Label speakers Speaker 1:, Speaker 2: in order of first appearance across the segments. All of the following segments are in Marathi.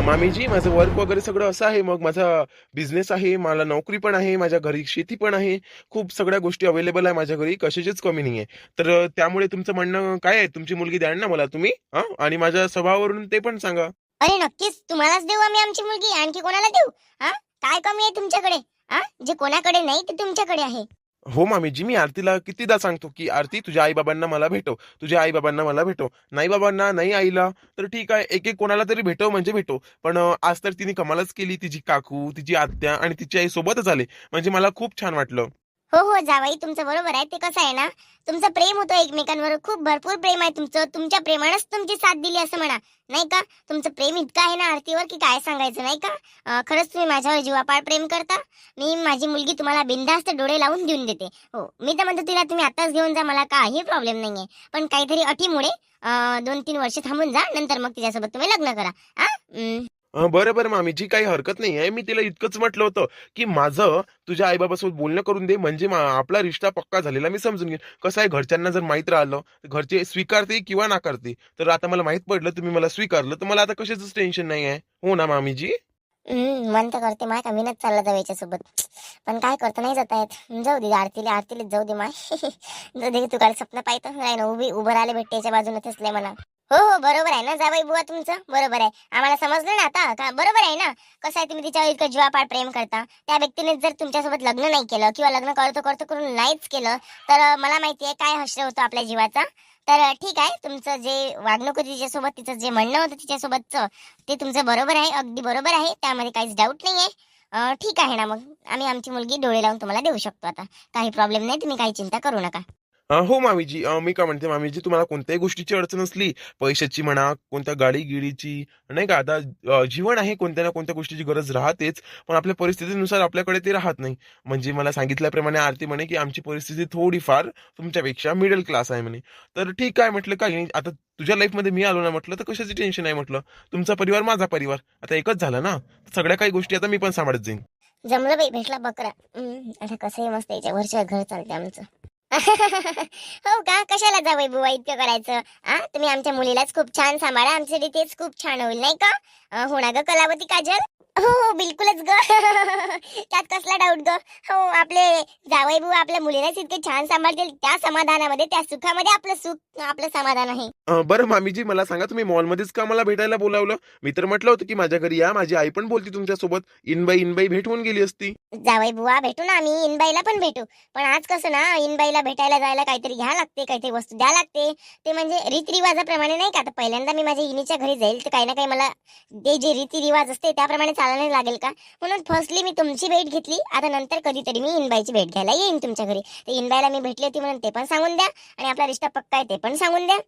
Speaker 1: मामीजी माझं वर्क वगैरे सगळं असं आहे. मग माझा बिझनेस आहे मला नोकरी पण आहे माझ्या घरी शेती पण आहे. खूप सगळ्या गोष्टी अवेलेबल आहे माझ्या घरी कशाचीच कमी नाही आहे तर त्यामुळे तुमचं म्हणणं काय आहे? तुमची मुलगी द्याल ना मला तुम्ही? हा? आणि माझ्या स्वभावावरून ते पण सांगा.
Speaker 2: अरे नक्कीच. तुम्हालाच देऊ आम्ही आमची मुलगी. आणखी कोणाला देऊ? हा? काय कमी आहे तुमच्याकडे? हा? जे कोणाकडे नाही ते तुमच्याकडे आहे.
Speaker 1: हो मामीजी मी आरतीला कितीदा सांगतो की आरती तुझ्या आईबाबांना मला भेटव. तुझ्या आईबाबांना मला भेटव. नाही बाबांना नाही आईला तर ठीक आहे. एक एक कोणाला तरी भेटव म्हणजे भेटो पण आज तर तिने कमालच केली तिची काकू तिची आत्या आणि तिची आई सोबतच आले. म्हणजे मला खूप छान वाटलं.
Speaker 2: हो हो जावाई तुमचं बरोबर आहे ते कसं आहे ना तुमचं प्रेम होतं एकमेकांवर खूप भरपूर प्रेम आहे तुमचं तुमच्या प्रेमानंच तुमची साथ दिली असं म्हणा नाही का? तुमचं प्रेम इतकं आहे ना आरतीवर की काय सांगायचं नाही का? खरंच तुम्ही माझ्यावर जीवापाड प्रेम करता मी माझी मुलगी तुम्हाला बिंदास्त डोळे लावून देऊन देते. हो मी तर म्हणतो तिला तुम्ही आताच घेऊन जा मला काही प्रॉब्लेम नाही आहे पण काहीतरी अटीमुळे दोन तीन वर्ष थांबून जा नंतर मग तिच्यासोबत तुम्ही लग्न करा. हा?
Speaker 1: बरं बरं मामीची काही हरकत नाही आहे मी तिला इतकंच म्हटलं होतं की माझं तुझ्या आईबाबासोबत बोलणं करून दे म्हणजे आपला रिश्ता पक्का झालेला मी समजून घेईन. कसं आहे घरच्यांना जर माहीत राहिलं तर घरचे स्वीकारते किंवा नाकारते तर आता मला माहीत पडलं तुम्ही मला स्वीकारलं तर मला आता कशाच टेन्शन नाही आहे. हो ना मामीजी?
Speaker 2: मन तर करते माय का मीनच चालला जाऊ याच्यासोबत. पण काय करतो नाही जात आहेत जाऊ दे आरतीला आरतीलाच जाऊ दे माय. जाऊ दे तू काय स्वप्न पाहिजे नाही ना उभी उभं राहिले भेटते याच्या बाजूनच असले मला हो हो बरोबर आहे ना जाबाई बुवा तुमचं? बरोबर आहे. आम्हाला समजलं ना आता? का बरोबर आहे ना? कसं आहे तुम्ही तिच्यावर इतकं जीवापाड प्रेम करता? त्या व्यक्तीने जर तुमच्यासोबत लग्न नाही केलं किंवा लग्न करतो करतो करून नाहीच केलं तर मला माहिती आहे काय हश्र होतो आपल्या जीवाचा? तर ठीक आहे. तुमचं जे वागणूक होती तिच्यासोबत तिचं जे म्हणणं होतं तिच्यासोबतचं ते तुमचं बरोबर आहे. अगदी बरोबर आहे. त्यामध्ये काहीच डाऊट नाही आहे ठीक आहे ना मग. आम्ही आमची मुलगी डोळे लावून तुम्हाला देऊ शकतो आता. काही प्रॉब्लेम नाही. तुम्ही काही चिंता करू नका.
Speaker 1: हो मामीजी मी काय म्हणते मामीजी तुम्हाला कोणत्याही गोष्टीची अडचण असली पैशाची म्हणा कोणत्या गाडी गिडीची नाही का? आता जीवन आहे कोणत्या ना कोणत्या गोष्टीची गरज राहतेच पण आपल्या परिस्थितीनुसार आपल्याकडे ते राहत नाही. म्हणजे मला सांगितल्याप्रमाणे आरती म्हणे की आमची परिस्थिती थोडीफार तुमच्यापेक्षा मिडल क्लास आहे म्हणे. तर ठीक आहे म्हटलं काही नाही आता तुझ्या लाईफमध्ये मी आलो ना म्हटलं तर कशाची टेन्शन आहे? म्हटलं तुमचा परिवार माझा परिवार आता एकच झालं ना सगळ्या काही गोष्टी आता मी पण सांभाळत जाईन.
Speaker 2: जमलं बाई भेटला बकरा. आता कसंही मस्त याच्या वरच्या घर चालते आमचं. हो का? कशाला जावई बुवा इतकं करायचं? आ? तुम्ही आमच्या मुलीलाच खूप छान सांभाळा. आमच्यासाठी तेच खूप छान होईल नाही का? हो ना ग कलावती काजल? हो हो बिलकुलच ग. त्यात कसला डाऊट ग? हो आपले जावई बुवा आपल्या मुलीलाच इतके छान सांभाळतील. त्या समाधानामध्ये त्या सुखामध्ये आपलं सुख आपलं समाधान आहे.
Speaker 1: अं, बरं मामीजी मला सांगा तुम्ही मॉलमध्येच का मला भेटायला बोलावलं? मी तर म्हटलं होतं की माझ्या घरी या. माझी आई पण बोलती तुमच्यासोबत. इनबाई इनबाई भेट होऊन गेली असती.
Speaker 2: जावई बुवा भेटू ना आम्ही. इनबाईला पण भेटू. पण आज कसं ना इनबाईला भेटायला जायला काहीतरी घ्या लागते काहीतरी वस्तू द्या लागते. ते म्हणजे रीतिरिवाजाप्रमाणे नाही का? आता पहिल्यांदा मी माझ्या इनीच्या घरी जाईल तर काही ना काही मला ते जे रीतिरिवाज असते त्याप्रमाणे चालायला लागेल का? म्हणून फर्स्टली मी तुमची भेट घेतली. आता नंतर कधीतरी मी इनबाईची भेट घ्यायला येईन तुमच्या घरी. ते इनबाईला मी भेटली होती म्हणून ते पण सांगून द्या आणि आपला रिश्ता पक्का आहे ते पण सांगून द्या.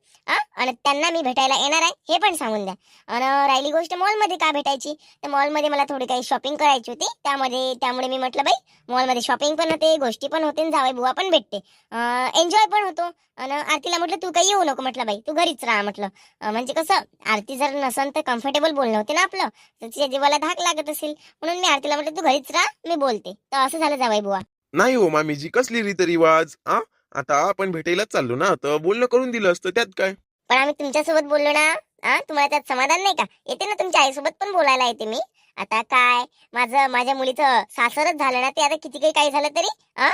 Speaker 2: आणि त्यांना मी भेटायला येणार आहे हे पण सांगून द्या. आणि राहिली गोष्ट मॉलमध्ये का भेटायची? तर मॉलमध्ये मला थोडी काही शॉपिंग करायची होती. त्यामध्ये त्यामुळे मी म्हटलं बाई मॉलमध्ये शॉपिंग पण होते गोष्टी पण होते आणि जावई बुवा पण भेटते. एन्जॉय पण होतो. आणि आरतीला म्हटलं तू काही येऊ नको म्हटलं बाई तू घरीच राहा म्हटलं. म्हणजे कसं आरती जर नसन तर कम्फर्टेबल बोलणं होते ना आपलं. तर तिच्या जीवाला धाक लागत असेल. म्हणून मी आरतीला म्हटलं तू घरीच राहा मी बोलते. तर असं झालं जावई बुवा.
Speaker 1: नाही हो मामीजी कसली रीतरिवाज आ? आता आपण भेटायलाच चाललो ना तर बोलणं करून दिलं असतं त्यात काय?
Speaker 2: पण आम्ही तुमच्यासोबत बोललो ना आ? तुम्हाला त्यात समाधान नाही का? येते ना तुमच्या आईसोबत पण बोलायला येते मी. आता काय? माझं माझ्या मुलीचं सासरच झालं ना ते आता किती काही काही झालं तरी आ?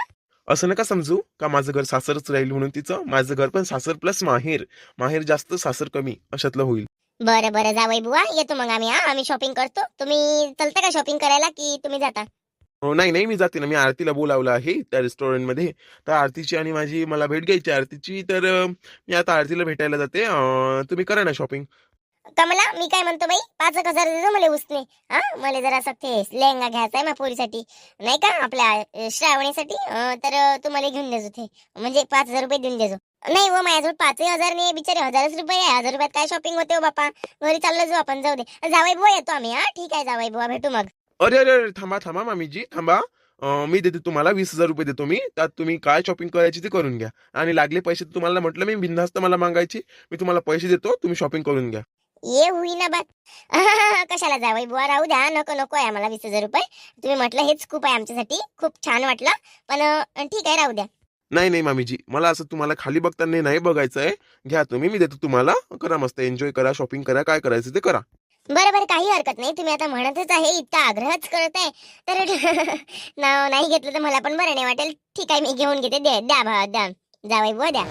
Speaker 1: असं नका समजू का माझं घर सासरच राहील म्हणून तिचं? माझं घर पण सासर प्लस माहेर. माहेर जास्त सासर कमी. अशातलं होईल.
Speaker 2: बरं बरं. जावई बुवा. येतो मग आम्ही हा. आम्ही शॉपिंग करतो. तुम्ही चलता का शॉपिंग करायला की तुम्ही जाता?
Speaker 1: हो नाही नाही. मी जाते ना. मी आरतीला बोलावलं आहे त्या रेस्टॉरंटमध्ये तर आरतीची आणि माझी मला भेट घ्यायची. आरतीची तर अं, मी आता आरतीला भेटायला जाते. अं, तुम्ही करा ना शॉपिंग
Speaker 2: कमला मी काय म्हणतो बाई पाच एक हजार देतो मला उसने. हा मला जरा असं ते लेहंगा घ्यायचा आहे मग पोरीसाठी नाही का आपल्या श्रावणीसाठी तर तुम्हाला तू मला घेऊन देजो ते. म्हणजे पाच हजार रुपये देऊन देजो. नाही व माझ्याजवळ पाचही हजार नाही बिचारे हजारच रुपये आहे. हजार रुपयात काय शॉपिंग होते हो बापा? घरी चाललो जाऊ आपण जाऊ दे. जावाई बुवा येतो आम्ही हा? ठीक आहे जावाई बुवा भेटू मग.
Speaker 1: अरे अरे अरे थांबा थांबा मामीजी थांबा. अं, मी देते तुम्हाला वीस हजार रुपये देतो मी. त्यात तुम्ही काय शॉपिंग करायची ते करून घ्या. आणि लागले पैसे तर तुम्हाला म्हटलं मी बिनधास्त मला मागायची. मी तुम्हाला पैसे देतो तुम्ही शॉपिंग करून घ्या.
Speaker 2: ये होईना बात. कशाला जावई बुवा राहू द्या नको नको आहे आम्हाला वीस हजार रुपये. तुम्ही म्हटलं हेच खूप आहे आमच्यासाठी खूप छान वाटलं. पण अं, ठीक आहे राहू द्या.
Speaker 1: नाही नाही मामीजी मला असं तुम्हाला खाली बघताना नाही बघायचं आहे घ्या तुम्ही मी देतो तुम्हाला. करा मस्त एन्जॉय करा शॉपिंग करा काय करायचं ते करा.
Speaker 2: बरं बरं काही हरकत नाही. तुम्ही आता म्हणतच आहे इतका आग्रहच करत आहे तर नाव नाही घेतलं तर मला पण बरं नाही वाटेल. ठीक आहे मी घेऊन घेते. द्या द्या भा द्या. जावाई बुवा द्या.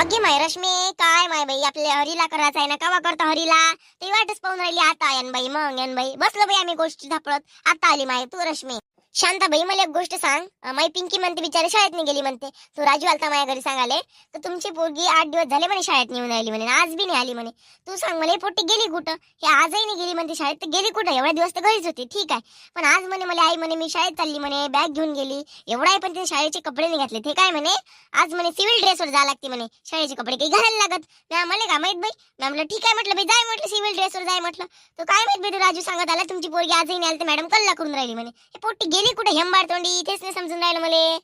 Speaker 2: अगे माय रश्मी काय माय बाई आपल्या हरीला करायचं आहे ना कवा करता हरीला? ते वाटच पाहून राहिली आता यन बाई मग यन बाई. बसलो बाई आम्ही गोष्टी धापळत. आता आली माय तू रश्मी. शांताबाई मला एक गोष्ट सांग. अं, माई पिंकी म्हणते बिचारी शाळेत नाही गेली म्हणते. तू राजू आलता माझ्या घरी सांगाले तर तुमची पोरगी आठ दिवस झाले म्हणे शाळेत नेऊन आली म्हणे आज बी नाही आली म्हणे. तू सांग मला ही पोट्टी गेली कुठं? हे आजही नाही गेली म्हणते शाळेत. तर गेली कुठं? एवढ्या दिवस तर घरीच होती. ठीक आहे. पण आज म्हणे मला आई म्हणे मी शाळेत चालली म्हणे बॅग घेऊन गेली. एवढा आहे पण तिने शाळेचे कपडे नाही घातले ते काय म्हणे? आज म्हणे सिव्हिल ड्रेसवर जावं लागते म्हणे. शाळेचे कपडे काही घालायला लागत. मॅम मला का माहीत बाई? मॅम म्हटलं ठीक आहे म्हटलं बाई जाय म्हटलं सिव्हिल ड्रेसवर जाय म्हटलं. तर काय माहीत बाई तो राजू सांगत आला? तुमची पोरगी आजही नाही आली तर मॅडम कल्ला करून राहिली म्हणे. हे पोट्टी गेली कुठे हेंबाड तोंडी? तेच नाही समजून राहिलं मले.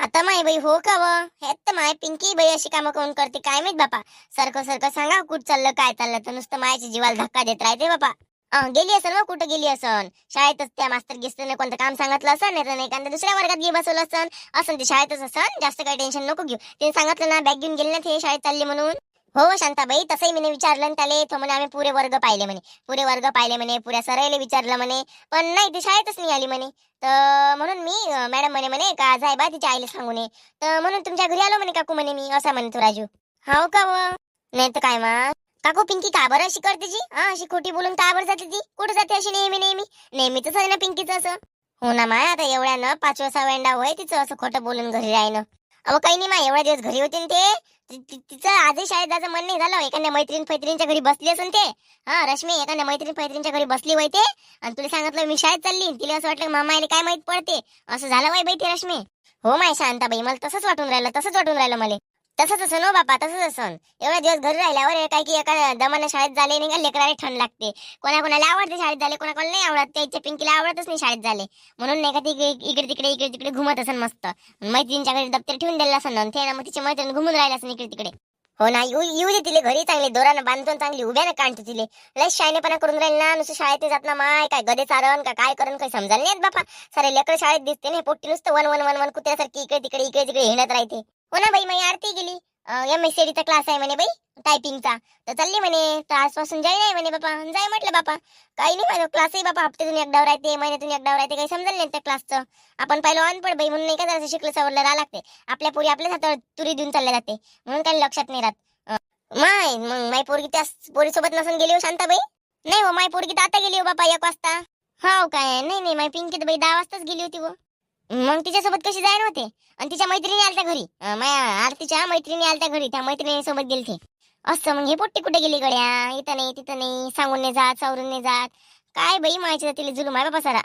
Speaker 2: आता माय बाई हो का व? हे तर माय पिंकी बाई अशी कामं कोण करते काय माहीत बापा? सारखं सारखं सांगा कुठं चाललं काय चाललं तर नुसतं मायाच्या जीवाला धक्का देत राहते बापा. अं, गेली असन मग कुठं गेली असन? शाळेतच त्या मास्तर गिस्टरने कोणतं काम सांगितलं असं नाही तर नाही एखाद्या दुसऱ्या वर्गात घे बसवलं असन? असं ते शाळेतच असन? जास्त काही टेन्शन नको घेऊ. ते सांगितलं ना बॅग घेऊन गेले ना ते शाळेत चालली म्हणून? हो शांताबाई तसंही मी विचारलं त्याले. तो म्हणे आम्ही पुरे वर्ग पाहिले म्हणे. पुरे वर्ग पाहिले म्हणे पुऱ्या सरायला विचारलं म्हणे. पण नाही ती शाळेतच नाही आली म्हणे. तर म्हणून मी मॅडम म्हणे म्हणे का जायबा तिच्या आईला सांगू नये तर म्हणून तुमच्या घरी आलो म्हणे काकू म्हणे मी असं म्हणे तो राजू. हो का व? नाही तर काय मा? काकू पिंकी का बरं अशी करते जी हा अशी खोटी बोलून का बरं जाते ती? कुठं जाते अशी नेहमी नेहमी? नेहमीच आहे ना पिंकीचं असं. हो ना माय आता एवढ्या एवढ्यानं पाचव्या सहाव्यांदा होय तिचं असं खोटं बोलून घरी राहिलं अहो काही नाही मा एवढ्या दिवस घरी होते ते. ति- ति- तिचं आजही शाळेत जायचं मन नाही झालं. एखाद्या मैत्रीण फैत्रींच्या घरी बसली असेल ते. हा रश्मी एखाद्या मैत्रीण फैत्रींच्या घरी बसली वय ते. आणि तुला सांगितलं मी शाळेत चालली तिला असं वाटलं मामा आले काय माहीत पडते? असं झालं वय बाई ते रश्मी. हो माय शांताबाई मला तसंच वाटून राहिलं तसंच वाटून राहिलं मला. तसंच असं हो बापा तसंच असन एवढ्या दिवस घरी राहिल्यावर काय की एका दमानं शाळेत झाले नाही का लेकराला ठण लागते. कोणाकोणाला आवडते शाळेत झाले कोणाकोणाला नाही आवडत. त्याच्या पिंकीला आवडतच नाही शाळेत झाले. म्हणून नाही का ती इकडे तिकडे इकडे तिकडे घुमत असन मस्त. मैत्रिणीच्या घरी दप्तर ठेवून दिलं असं ना ते ना मग तिची मैत्रीण घुमून राहिला असं इकडे तिकडे. हो ना येऊ येऊ दे तिले घरी चांगले दोरानं बांधून चांगली उभ्या ना काढते तिले. लय शाळेपणा करून राहील ना नुसतं शाळेत जात ना माय काय गदे चारण का काय करण काही समजायला नाही बापा. सारे लेकर शाळेत दिसते ना पोट्टी नुसतं वन वन वन वन कुत्र्यासारखी इकडे तिकडे इकडे तिकडे हिंडत राहते. हो ना बाई माझी आरती गेली. एम एस चा क्लास आहे म्हणे बाई टायपिंगचा तर चालली म्हणे तर आजपासून जाईल नाही म्हणे बापा. जाय म्हटलं बापा. काही नाही माझं क्लासही बापा हप्त्यातून एकदा राहते महिन्यातून एकदा राहते काही समजलं नाही त्या क्लासचं आपण पहिलं ऑन पड बाई म्हणून नाही का जरासं शिकलं सवरलं राहा लागते. आपल्या पोरी आपल्याच हातावर तुरी देऊन चालल्या जाते. म्हणून काही लक्षात नाही राहत. माय मग माय पोरगी त्या पोरीसोबत नसून गेली हो शांताबाई नाही हो माय पोरगी तर आता गेली हो बापा एक वाजता. हो काय? नाही नाही माय पिंकी तर बाई दहा वाजताच गेली होती हो. मग तिच्यासोबत कशी जायला होते? आणि तिच्या मैत्रिणी आलत्या घरी. अं, माया आरतीच्या मैत्रिणी आलत्या घरी. त्या मैत्रिणी सोबत गेलते. असं मग हे पोट्टी कुठे गेली गड्या? इथं नाही तिथं नाही. सांगून नाही जात सावरून नाही जात. काय बाई माहिती तिला जुलूम आहे बापा सारा.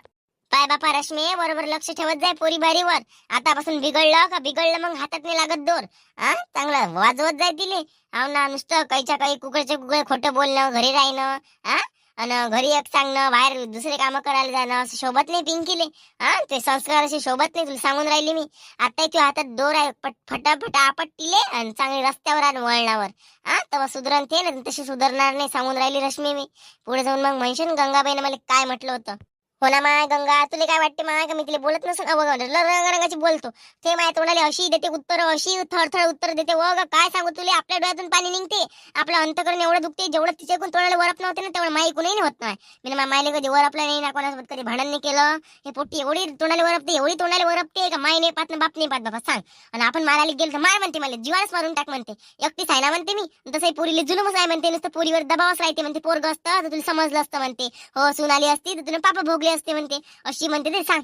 Speaker 2: पाय बापा रश्मी बरोबर लक्ष ठेवत जाय पोरी बारीवर. आतापासून बिघडलं का बिघडलं मग हातात नाही लागत दोर. हा चांगलं वाजवत जाय तिले. हाव ना नुसतं काहीच्या काही कुकडचे कुकड खोटं बोलणं घरी राहणं. हा आणि घरी एक सांगणं बाहेर दुसरे कामं करायला जाणं असं शोभत नाही पिंकीले. हा ते संस्कार असे शोभत नाही तुला सांगून राहिली मी. आता तू हातात दोर आहे पट फटाफट आपटतीले आणि चांगली रस्त्यावर आणि वळणावर. हा तेव्हा सुधरण ते ना तशी सुधारणार नाही सांगून राहिली रश्मी मी. पुढे जाऊन मग म्हणशील गंगाबाईने मला काय म्हटलं होतं? हो ना माय गंगा तुला काय वाटते माय? का मी तिला बोलत नसेल अवघ रंगाची बोलतो ते. माय तोंडाले अशी देते उत्तर अशी थरथर उत्तर देते. हो व काय सांगू तुला? आपल्या डोळ्यातून पाणी निघते. आपलं अंतकरण एवढं दुखते जेवढं तिच्याकडून तोंडाला वरप नव्हते ना तेवढं माई कुणीही होत नाही. मी ना मायले कधी वरपलं नाही ना कोणासोबत कधी भांडण नाही केलं. हे पोट्टी एवढी तोंडाला वरपते एवढी तोंडाला वरपते का माय नाही पात ना बाप नाही पात बाबा सांग. आणि आपण मारायला गेलो तर मार म्हणते मला जीवालाच मारून टाक म्हणते. एकटीच आहे ना म्हणते मी. तसंही पोरीले जुलूमच आहे म्हणते नुसतं पोरीवर दबावच राहते म्हणते पोरग असतं तर तुला समजलं असतं म्हणते. हो सून आली असती तर तुला पापा भोगले असते म्हणते अशी म्हणते ते सांग.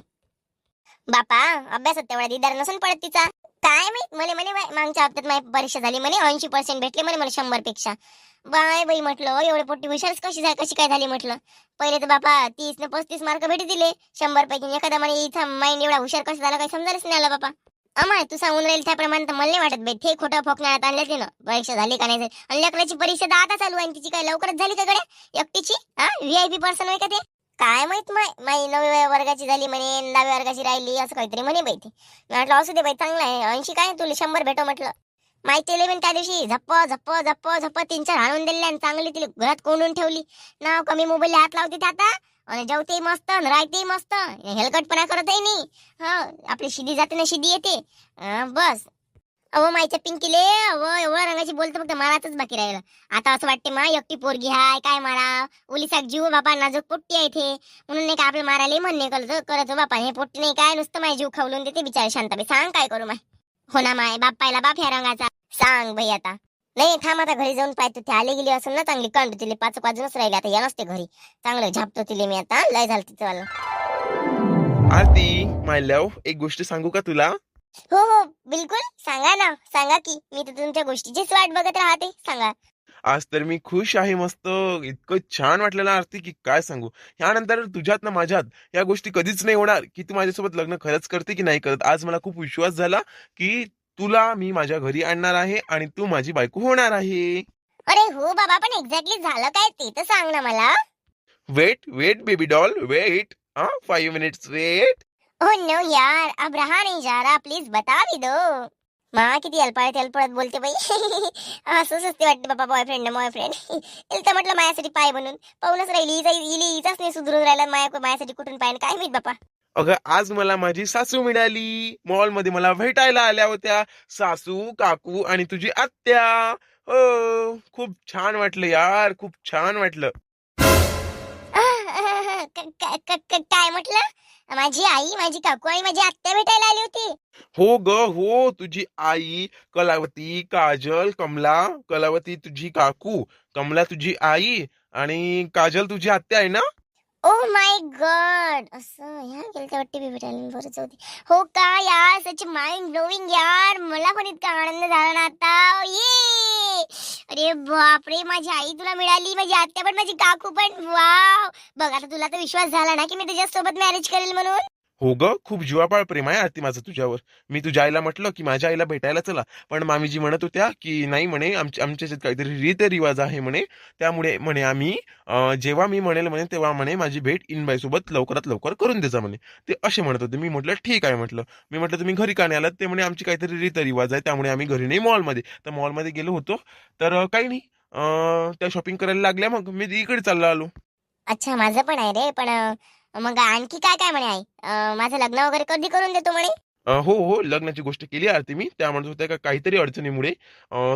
Speaker 2: बापा अभ्यासात तेवढा दिदार नसून पडत तिचा. काय माहीत? मले म्हणे मागच्या हप्त्यात माझी परीक्षा झाली म्हणे ऐंशी पर्सेंट भेटले म्हणे मला शंभरपेक्षा बाय बाई म्हटलं एवढे पोटी हुशारच कशी झाली कशी काय झाली म्हटलं. पहिले तर बापा तीस न पस्तीस मार्क भेटी दिले. शंभर पैकी एखादा म्हणे इथं माइंड एवढा हुशार कसा झाला काही समजायलाच नाही आलं बापा. अमाय तू सांगून राहील त्याप्रमाणे तर मला नाही वाटत बाई. ते खोटं फोकण्यात आणलं ते ना परीक्षा झाली का नाही झाली? आणि लेकराची परीक्षा तर आता चालू आहे तिची काय लवकरच झाली का गड्या? एकटीची? हा? व्ही आय पी पर्सन आहे का ते? काय माहीत माय माई नवव्या वर्गाची झाली म्हणे दहाव्या वर्गाची राहिली असं काहीतरी म्हणे बाई ते. मी म्हटलं असू दे बाई चांगलं आहे. ऐंशी काय तुला? शंभर भेटो म्हटलं. माहिती पण त्या दिवशी. झप्प झप्प झप्प झप्प तीन चार हाणून दिले आणि चांगली तिला घरात कोंडून ठेवली. नाव कमी मोबाईल हात लावते ते आता. आणि जेवते मस्त राहते मस्त. हेलकटपणा करतही नाही. हा आपली शिदी जाते ना शिदी येते. बस. अहो मायच्या पिंकीले अहो एवढ्या रंगाची बोलतो फक्त मलाच बाकी राहिलं. आता असं वाटते मा एकटी पोरगी हाय काय मारा? उलिसाक जीव बापा नाजूक पोट्टी आहे इथे. म्हणून नाही का आपल्या मारायला म्हणणे करत हो, करत हो बापा हे पोट्टी नाही काय? नुसतं माझी जीव खावलून देते बिचारे शांताबाई. सांग काय करू माय? हो ना माय बाप पाहिला बाप ह्या रंगाचा. सांग बाई आता. नाही थांब आता घरी जाऊन पाहतो. ते आले गेली असेल ना चांगली कंड तिले पाच वाजूनच राहिले. आता या नसते घरी. चांगलं झापतो तिले मी आता. लय झालं तिचं
Speaker 1: आरती माय लव एक गोष्ट सांगू का तुला?
Speaker 2: हो हो बिलकुल. सांगा ना. सांगा की मी तर तुमच्या गोष्टीचीच वाट बघत राहते. सांगा.
Speaker 1: आज तर मी खुश आहे मस्त. इतकं छान वाटलं ना आरती की काय सांगू? यानंतर तुझ्यात ना माझ्यात या गोष्टी कधीच नाही होणार. की तू माझ्यासोबत लग्न खरंच करते की नाही करत? आज मला खूप विश्वास झाला की तुला मी माझ्या घरी आणणार आहे आणि तू माझी बायको होणार आहे.
Speaker 2: अरे हो बाबा पण एक्झॅक्टली झालं काय ते तर सांग ना मला.
Speaker 1: Wait wait baby doll wait. हा five minutes wait.
Speaker 2: Oh no यार. अब रहा नहीं जा रहा. प्लीज बता भी दो. मा किती अल्पाळत अल्पळत बोलते बाई असं सस्ते वाटते बाबा बॉयफ्रेंड बॉयफ्रेंड तर म्हटलं माझ्यासाठी पाय बनून. पाहूनच राहिली इजा इली इजाच नाही सुधरून राहिला माया माझ्यासाठी कुठून पाय काय माहीत बापा.
Speaker 1: अगं आज मला माझी सासू मिळाली. मॉलमध्ये मला भेटायला आल्या होत्या. सासू काकू आणि तुझी आत्या. हो खूप छान वाटलं यार. खूप छान वाटलं.
Speaker 2: काय म्हटलं? माझी आई माझी काकू आणि माझी आत्या भेटायला आली होती.
Speaker 1: हो ग हो तुझी आई कलावती काजल कमला कलावती तुझी काकू कमला तुझी आई आणि काजल तुझी आत्या आहे ना?
Speaker 2: ओ माय गॉड असं ह्या गेलत्या वाटते मी भेटायला बरं जाऊ दे. हो का यार? सच माइंड ब्लोविंग यार. मला पण इतका आनंद झाला ना आता. ये अरे बापरे माझी आई तुला मिळाली माझी आत्या पण माझी काकू पण. वाव. बघ आता तुला तर विश्वास झाला ना की मी तुझ्यासोबत मॅरेज करेल म्हणून?
Speaker 1: हो ग खूप जीवापाळ प्रेम आहे आरती माझं तुझ्यावर. मी तुझ्या आईला म्हटलं की माझ्या आईला भेटायला चला. पण मामीजी म्हणत होत्या की नाही म्हणे आमच्या आमच्या काहीतरी रीतरिवाज आहे म्हणे. त्यामुळे म्हणे आम्ही जेव्हा मी म्हणेल म्हणे तेव्हा म्हणे माझी भेट इनबाईसोबत लवकरात लवकर करून देजा म्हणे. ते असे म्हणत होते. मी म्हटलं ठीक आहे म्हटलं. मी म्हटलं तुम्ही घरी का नाही आलात? ते म्हणे आमची काहीतरी रीतरिवाज आहे. त्यामुळे आम्ही घरी नाही मॉलमध्ये. तर मॉलमध्ये गेलो होतो. तर काही नाही. त्या शॉपिंग करायला लागल्या मग. मी इकडे चाललो आलो.
Speaker 2: अच्छा माझं पण आहे रे. पण मग आणखी काय काय म्हणे आई? माझं लग्न वगैरे कधी करून देतो म्हणे?
Speaker 1: हो हो लग्नाची गोष्ट केली आरती मी. त्या म्हणत होत्या का काहीतरी अडचणीमुळे.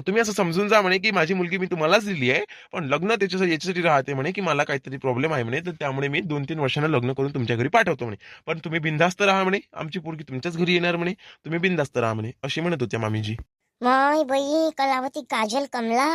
Speaker 1: तुम्ही असं समजून जा म्हणे की माझी मुलगी मी तुम्हालाच दिली आहे पण लग्न त्याच्यासाठी याच्यासाठी राहते म्हणे की मला काहीतरी प्रॉब्लेम आहे म्हणे तर त्यामुळे मी दोन तीन वर्षांना लग्न करून तुमच्या घरी पाठवतो म्हणे. पण तुम्ही बिंदास्त राहा म्हणे आमची पोरगी तुमच्याच घरी येणार म्हणे तुम्ही बिंदास्त राहा म्हणे अशी म्हणत होत्या मामीजी.
Speaker 2: माय बाई कलावती काजल कमला.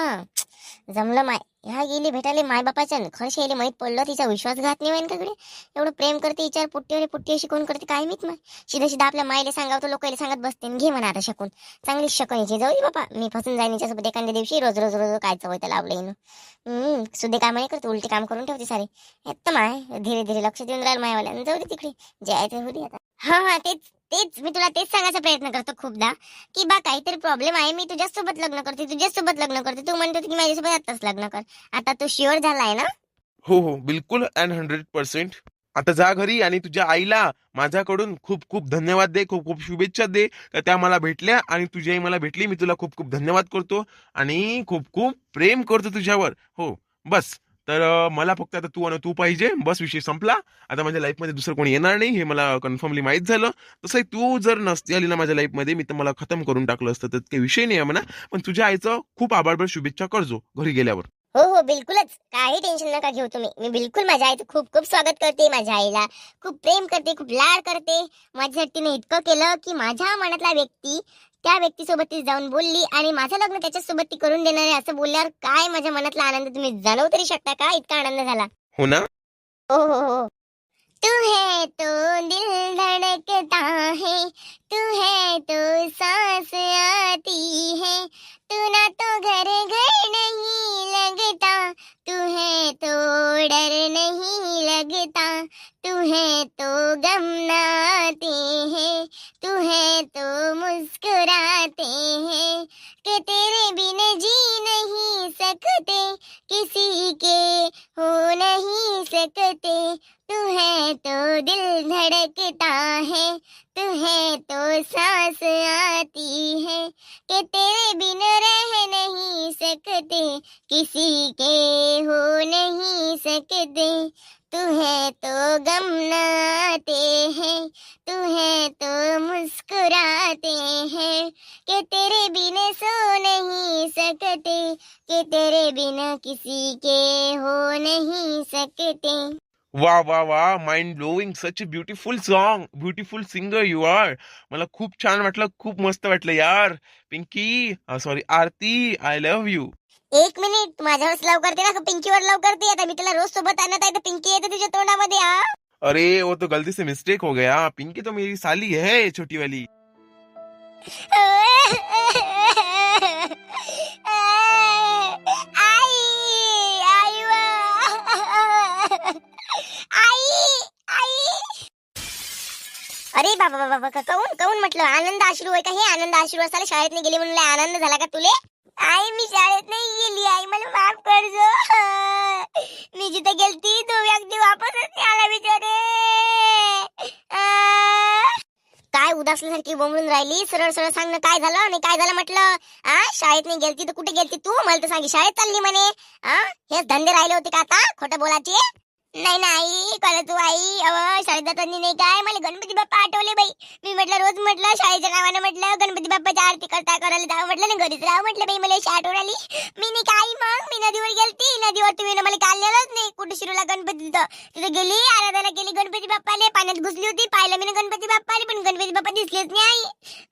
Speaker 2: जमलं माय. ह्या गेली भेटायला माय बापाच्या खरं शेली माहीत पडलं तिचा विश्वासघात नाही होईन काकडे एवढं प्रेम करते विचार पुट्टीवर पुट्टी अशी कोण करते काय माहीत माय शिधा शिधा आपल्या मायले सांगावं तर लोकांना सांगत बसते घे म्हणा आता शकून. चांगली शकायची जाऊ दे बापा. मी फसून जाईन याच्यासोबत एखाद्या दिवशी. रोज रोज रोज काय चवय त्याला आवडलं येणं हम्म काम नाही करते उलटे काम करून ठेवते सारे. येत माय. धीरे धीरे लक्ष देऊन राहिलं मायवाल्या जाऊ दे तिकडे. जे आहे ते होती आता. हा हा तेच. तेच मी तुला तेच सांगायचा प्रयत्न करतो खूपदा की बा काहीतरी प्रॉब्लेम आहे मी तुझ्यासोबत लग्न करते तुझ्यासोबत लग्न करते तू म्हणतो की माझ्यासोबत आताच लग्न कर. आता तू शुअर झालाय ना?
Speaker 1: हो हो बिलकुल अँड हंड्रेड पर्सेंट आता जा घरी आणि तुझ्या आईला माझ्याकडून खूप खूप धन्यवाद दे खूप खूप शुभेच्छा दे त्या मला भेटल्या आणि तुझी आई मला भेटली मी तुला खूप खूप धन्यवाद करतो आणि खूप खूप प्रेम करतो तुझ्यावर. हो बस. तर मला फक्त आता तू आणि तू पाहिजे. बस विषय संपला. आता माझ्या लाईफमध्ये दुसरं कोणी येणार नाही हे मला कन्फर्मली माहीत झालं. तसंही तू जर नसती आली ना माझ्या लाईफमध्ये मी तर मला खतम करून टाकलं असतं. तर काही विषय नाही आहे म्हणा. पण तुझ्या आईचं खूप आभारभर शुभेच्छा करजो घरी गेल्यावर.
Speaker 2: हो हो बिलकुलच. काही टेन्शन नका घेऊ तुम्ही. मी बिलकुल माझ्या आईचं खूप खूप स्वागत करते माझ्या आईला. खूप प्रेम करते खूप लाड करते. माझ्यासाठी तिने इतकं केलं की माझ्या मनातला व्यक्ती त्या व्यक्तीसोबत ती जाऊन बोलली आणि माझं लग्न त्याच्यासोबत ती करून देणार आहे असं बोलल्यावर काय माझ्या मनातला आनंद? तुम्ही जाणवू तरी शकता का? इतका आनंद झाला.
Speaker 1: हो ना?
Speaker 2: ओ हो हो. तू है तो दिल धड़कता है तू है तो सांस किसी के हो नहीं सकते। तू है तो गम नाते हैं तू है तो मुस्कुराते हैं के तेरे बिन सो नहीं सकते, के तेरे बिन किसी के हो नहीं सकते।
Speaker 1: वा वा वा mind blowing such a beautiful song beautiful singer you are मला खूप छान वाटलं खूप मस्त वाटलं यार. Pinky sorry Aarti I love you
Speaker 2: एक मिनिट तू माझ्यावर लव करते ना का पिंकीवर लव करते? आता मी तुला रोज सोबत आणत आहे तर पिंकी येते तुझ्या तोंडामध्ये हा
Speaker 1: अरे वो तो गलती से मिस्टेक हो गया. पिंकी तो मेरी साली है छोटी वाली.
Speaker 2: आई आई आई आई. अरे बाबा बाबा काऊन काऊन म्हटलं? आनंद अश्रू आहे का हे? आनंद अश्रू असायला शाळेत गेली म्हणून आनंद झाला का तुले? आई मी शाळेत नाही गेली. आई मला माफ कर मी जिथे गेलती तो व्यक्ती वापसच नाही आला बिचारे काय उदासल्यासारखी बोंबळून राहिली? सरळ सरळ सांग ना काय झालं आणि काय झालं म्हटलं? आ शाळेत नाही गेलती तर कुठे गेलती तू? मला तर सांगी शाळेत चालली म्हणे. आ हेच धंदे राहिले होते का आता? खोटं बोलायचे? नाही नाही कळ तू आई अव शाळेत जाताना नाही काय? मला गणपती बाप्पा आठवले बाई. मी म्हटलं रोज म्हटलं शाळेच्या नावानं म्हटलं गणपती बाप्पाच्या आरती करता करायला जावं म्हटलं ना घरीच राहा म्हटलं बाई मला आठवण आली. मी नाही काय मग? मी नदीवर गेलती. नदीवर तुम्ही ना मला काढलेलंच नाही. कुठे शिरूला गणपती तिथं तिथे गेली आराधना केली गणपती बाप्पाले पाण्यात घुसली होती. पाहिलं मी ना गणपती बाप्पाले पण गणपती बाप्पा दिसलेच नाही आई.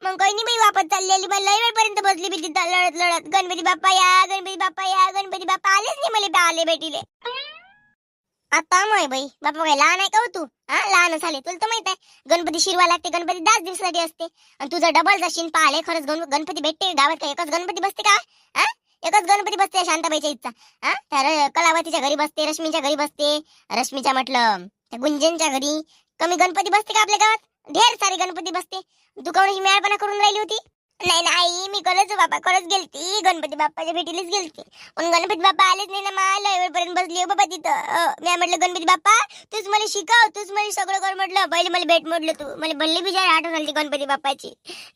Speaker 2: मग काही नाही बाई वापस चाललेली मला लई वेळपर्यंत बसली मी तिथं लढत लढत. गणपती बाप्पा या गणपती बाप्पा या गणपती बाप्पा आलेच नाही मला आले भेटीले. आता मग बाई. बापा काय लहान आहे का हो तू? हा लहान झाले. तुला तर माहीत आहे गणपती शिरवा लागते गणपती दहा दिवसासाठी असते. आणि तुझं डबल जाशील पाहिले खरंच गण- गणपती भेटते गावात काय? एकच गणपती बसते का? हा? एकच गणपती बसते शांताबाईच्या इच्छा हा? तर कलावतीच्या घरी बसते रश्मीच्या घरी बसते. रश्मीच्या म्हटलं त्या गुंजनच्या घरी. कमी गणपती बसते का आपल्या गावात? ढेर सारे गणपती बसते. तू कोणाची मेळपणा करून राहिली होती. नाही नाही मी खरंच बाबा खरंच गेलती. गणपती बाप्पाच्या भेटीलाच गेलती. पण गणपती बाप्पा आलेच नाही ना मला वेळपर्यंत बसली हो बाबा तिथं. मी म्हटलं गणपती बाप्पा तूच मला शिकव तूच मला सगळं कर म्हटलं. पहिले मला भेट म्हटलं तू. मला भल्ली बिचार आठवण आली गणपती बाप्पाची.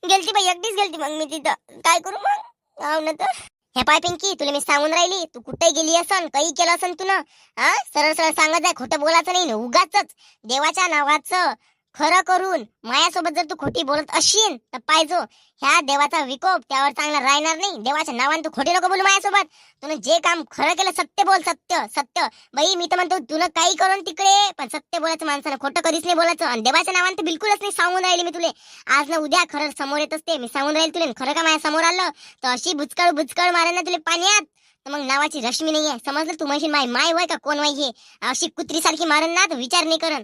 Speaker 2: गेलती बाई एकटीच गेलती मग मी तिथं. काय करू मग? हो ना तर. हे पाय पिंकी तुला मी सांगून राहिली तू कुठे गेली असन काही केलं असन तू ना. हा सरळ सरळ सांगत आहे खोटं बोलायचं नाही ना उगाच देवाच्या नावाचं. खरं करून मायासोबत जर तू खोटी बोलत असशील तर पाहिजो ह्या देवाचा विकोप त्यावर चांगला राहणार नाही. देवाच्या नावाने तू खोटी नको बोलू माझ्यासोबत तुला जे काम खरं केलं सत्य बोल सत्य सत्य. बाई मी तर म्हणतो तुला काही करून तिकडे पण सत्य बोलायचं माणसानं खोटं कधीच नाही बोलायचं. आणि देवाच्या नावाने तर बिलकुलच नाही सांगून राहिले मी तुले. आज ना उद्या खरं समोर येत असते मी सांगून राहील तुले. खरं का माझ्यासमोर आलं? तर अशी बुचकळ बुचकळ मारेन तुले पाण्यात. तर मग नावाची रश्मी नाही आहे समजलं तू म्हणशील माय माय वय का कोण वय हे? अशी कुत्री सारखी मारन ना तर विचार नाही करन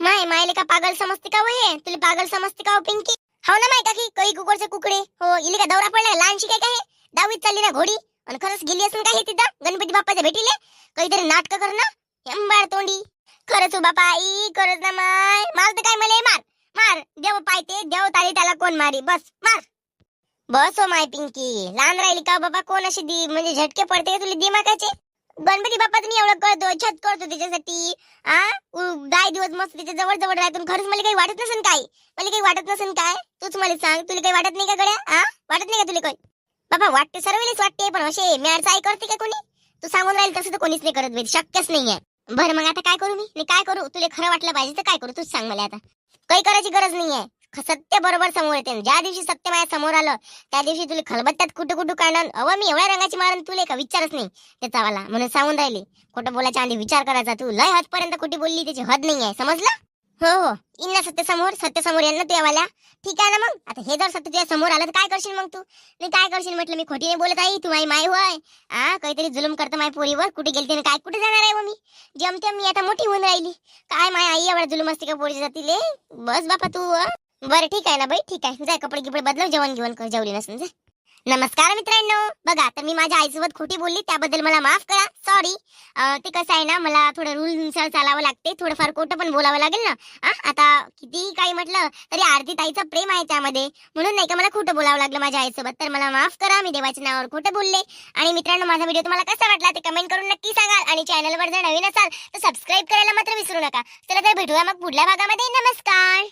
Speaker 2: माय मायले का पागल समजते का वय तुला पागल समजते का हो पिंकी? हो ना माय काकी काही कुकडचे कुकडे. हो इले का दौरा पडला लहानशी काय काय दहावीत चालली ना घोडी? आणि खरंच गेली असेल काय तिथं? गणपती बाप्पाच्या भेटीले? काहीतरी नाटक कर ना? एंबाळ तोंडी. खरंच हो बापा आई खरंच ना माय. मार तर काय मला मार. मार. देव पायते देव ताली त्याला कोण मारी? बस मार. बस हो माय पिंकी. लहान राहिली का हो बाबा कोण अशी दी म्हणजे झटके पडते तुले तुला दिमागाचे? गणपती बाप्पा मी एवढं करतो छत करतो त्याच्यासाठी आ? दहा दिवस मस्त त्याच्याजवळ जवळ राहतो खरंच मला काही वाटत नसेल काय? मला काही वाटत नसेल काय? तूच मला सांग तुला काही वाटत नाही का गड्या? आ? वाटत नाही का तुला काही? बाबा वाटते सर्वलेच वाटते पण असे मॅच आई करते का कोणी? तू सांगून राहील तसं तर कोणीच नाही करत शक्यच शक्यच नाहीये. बरं मग आता काय करू मी काय करू? तुला खरं वाटलं पाहिजे तर काय करू? तूच सांग मला आता. काही करायची गरज नाहीये. सत्य बरोबर समोर येते. ज्या दिवशी सत्य माझ्यासमोर आलं त्या दिवशी तुला खलबत्त्यात कुठं कुठं काढणार? अव मी एवढ्या रंगाची मारण तुले का विचारच नाही. त्याचा वाला म्हणून सांगून राहिली खोटं बोलायच्या आधी विचार करायचा तू. लय हदपर्यंत कुठे बोलली त्याची हद नाही आहे समजलं? हो हो. इन ना सत्य समोर सत्य समोर येईन ना तुझ्यावाल्या ठीक आहे ना मग? आता हे जर सत्य तुझ्या समोर आलं तर काय करशील मग तू? नाही काय करशील म्हटलं मी खोटी नाही बोलत आहे तू माई माय होय. आ काहीतरी जुलूम करतो माय पोरीवर. कुठे गेलते ना काय? कुठे जाणार आहे मग मी? जमते मी आता मोठी होऊन राहिली. काय माय आई एवढा जुलूम असते का पोरी जातील? बस बापा तू बरं ठीक आहे ना बाई ठीक आहे. जाय कपडे गिपडे बदलव जेवण घेऊन कर जेवली नसून जा नमस्कार मित्रांनो. बघा तर मी माझ्या आईसोबत खोटी बोलली त्याबद्दल मला माफ करा. सॉरी ते कसं आहे ना मला थोडं रूल नुसार चालावं लागते. थोडंफार खोटं पण बोलावं लागेल ना. आ, आता किती काही म्हटलं तरी आरती ताईचं प्रेम आहे त्यामध्ये. म्हणून नाही का मला खोटं बोलावं लागलं माझ्या आईसोबत. तर मला माफ करा मी देवाच्या नावावर खोटं बोलले. आणि मित्रांनो माझा व्हिडिओ तुम्हाला कसा वाटला ते कमेंट करून नक्की सांगाल. आणि चॅनलवर जर नवीन असाल तर सबस्क्राईब करायला मात्र विसरू नका. चला तर भेटूया मग पुढल्या भागामध्ये. नमस्कार!